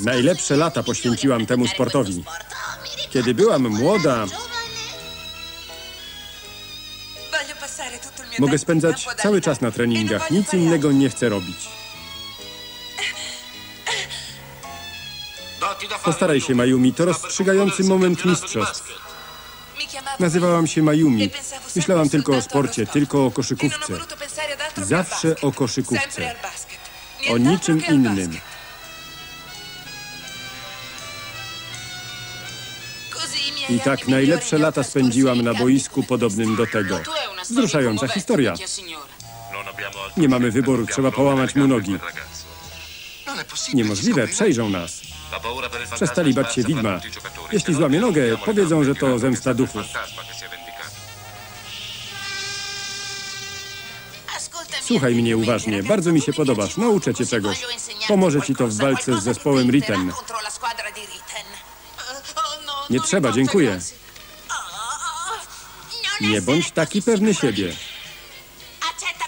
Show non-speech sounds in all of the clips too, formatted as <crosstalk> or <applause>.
Najlepsze lata poświęciłam temu sportowi. Kiedy byłam młoda, mogę spędzać cały czas na treningach. Nic innego nie chcę robić. Postaraj się, Mayumi. To rozstrzygający moment mistrzostw. Nazywałam się Mayumi. Myślałam tylko o sporcie, tylko o koszykówce. Zawsze o koszykówce. O niczym innym. I tak najlepsze lata spędziłam na boisku podobnym do tego. Wzruszająca historia. Nie mamy wyboru, trzeba połamać mu nogi. Niemożliwe, przejrzą nas. Przestali bać się widma. Jeśli złamie nogę, powiedzą, że to zemsta duchów. Słuchaj mnie uważnie, bardzo mi się podobasz, nauczę cię czegoś. Pomoże ci to w walce z zespołem Riten. Nie trzeba, dziękuję. Nie bądź taki pewny siebie.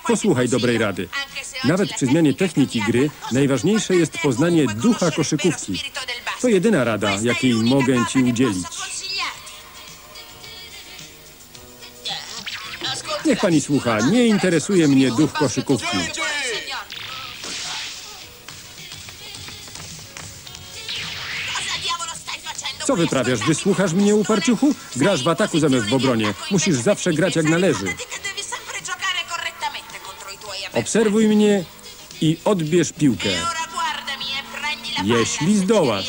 Posłuchaj dobrej rady. Nawet przy zmianie techniki gry najważniejsze jest poznanie ducha koszykówki. To jedyna rada, jakiej mogę ci udzielić. Niech pani słucha, nie interesuje mnie duch koszykówki. Co wyprawiasz? Wysłuchasz mnie, uparciuchu? Grasz w ataku zamiast w obronie. Musisz zawsze grać jak należy. Obserwuj mnie i odbierz piłkę. Jeśli zdołasz.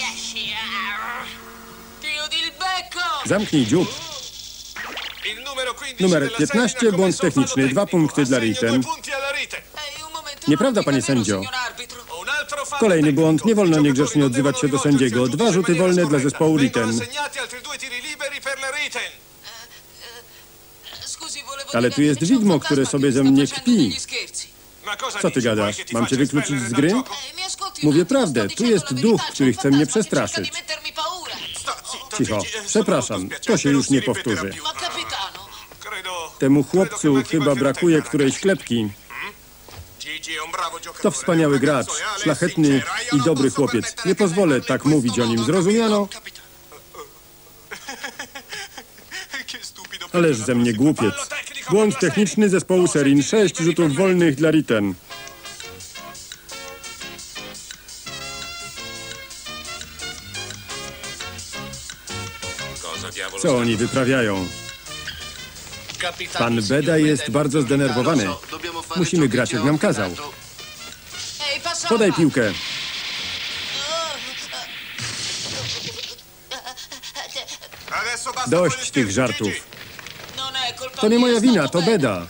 Zamknij dziób. Numer 15, błąd techniczny. Dwa punkty dla Riten. Nieprawda, panie sędzio. Kolejny błąd. Nie wolno niegrzecznie odzywać się do sędziego. Dwa rzuty wolne dla zespołu Riten. Ale tu jest widmo, które sobie ze mnie kpi. Co ty gadasz? Mam cię wykluczyć z gry? Mówię prawdę. Tu jest duch, który chce mnie przestraszyć. Cicho. Przepraszam. To się już nie powtórzy. Temu chłopcu chyba brakuje którejś klepki. To wspaniały gracz, szlachetny i dobry chłopiec. Nie pozwolę tak mówić o nim. Zrozumiano? <laughs> Ależ ze mnie głupiec. Błąd techniczny zespołu Serin. Sześć rzutów wolnych dla Riten. Co oni wyprawiają? Pan Beda jest bardzo zdenerwowany. Musimy grać, jak nam kazał. Podaj piłkę. Dość tych żartów. To nie moja wina, to Beda.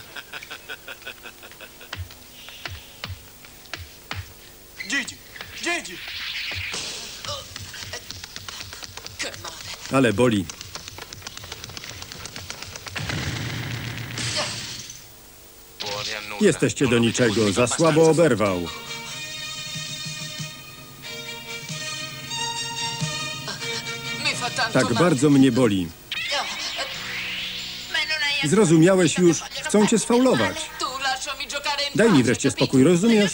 Ale boli. Jesteście do niczego, za słabo oberwał. Tak bardzo mnie boli. Zrozumiałeś już, chcą cię sfaulować. Daj mi wreszcie spokój, rozumiesz?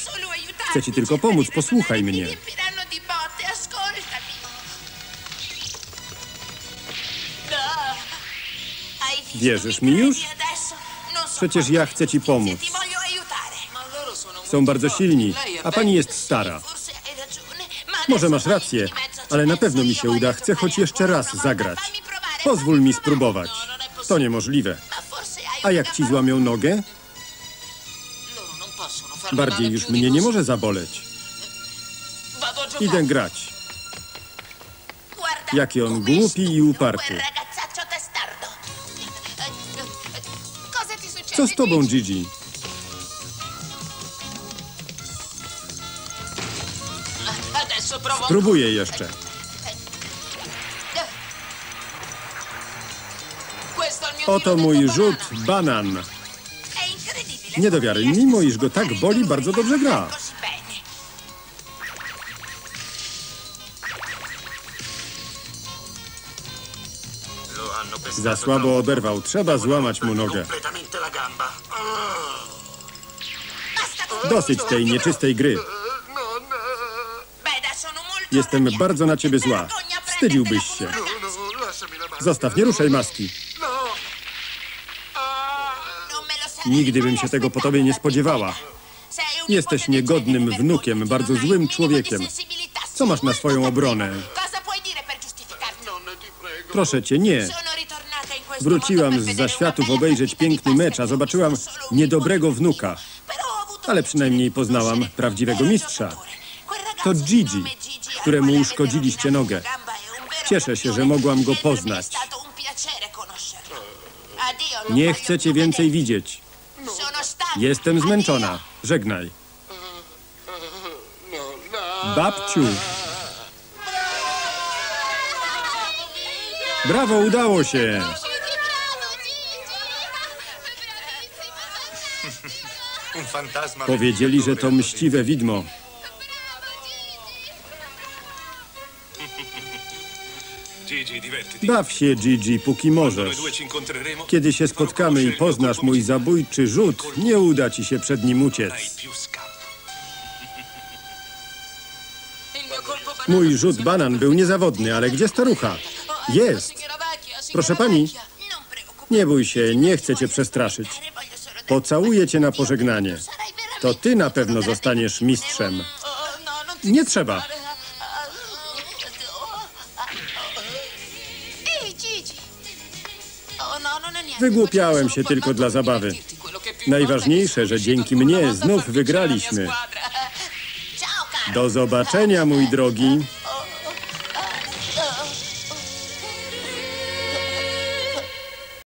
Chcę ci tylko pomóc, posłuchaj mnie. Wierzysz mi już? Przecież ja chcę ci pomóc. Są bardzo silni, a pani jest stara. Może masz rację, ale na pewno mi się uda. Chcę choć jeszcze raz zagrać. Pozwól mi spróbować. To niemożliwe. A jak ci złamią nogę? Bardziej już mnie nie może zaboleć. Idę grać. Jaki on głupi i uparty. Co z tobą, Gigi? Próbuję jeszcze. Oto mój rzut banan. Nie do wiary, mimo iż go tak boli, bardzo dobrze gra. Za słabo oberwał. Trzeba złamać mu nogę. Dosyć tej nieczystej gry. Jestem bardzo na ciebie zła. Wstydziłbyś się. Zostaw, nie ruszaj maski. Nigdy bym się tego po tobie nie spodziewała. Jesteś niegodnym wnukiem, bardzo złym człowiekiem. Co masz na swoją obronę? Proszę cię, nie. Wróciłam z zaświatów obejrzeć piękny mecz, a zobaczyłam niedobrego wnuka. Ale przynajmniej poznałam prawdziwego mistrza. To Gigi, któremu uszkodziliście nogę. Cieszę się, że mogłam go poznać. Nie chcę cię więcej widzieć. Jestem zmęczona. Żegnaj. Babciu. Brawo, udało się. Powiedzieli, że to mściwe widmo. Baw się, Gigi, póki możesz. Kiedy się spotkamy i poznasz mój zabójczy rzut, nie uda ci się przed nim uciec. Mój rzut banan był niezawodny, ale gdzie starucha? Jest. Proszę pani, nie bój się, nie chcę cię przestraszyć. Pocałuję cię na pożegnanie. To ty na pewno zostaniesz mistrzem. Nie trzeba. Wygłupiałem się tylko dla zabawy. Najważniejsze, że dzięki mnie znów wygraliśmy. Do zobaczenia, mój drogi.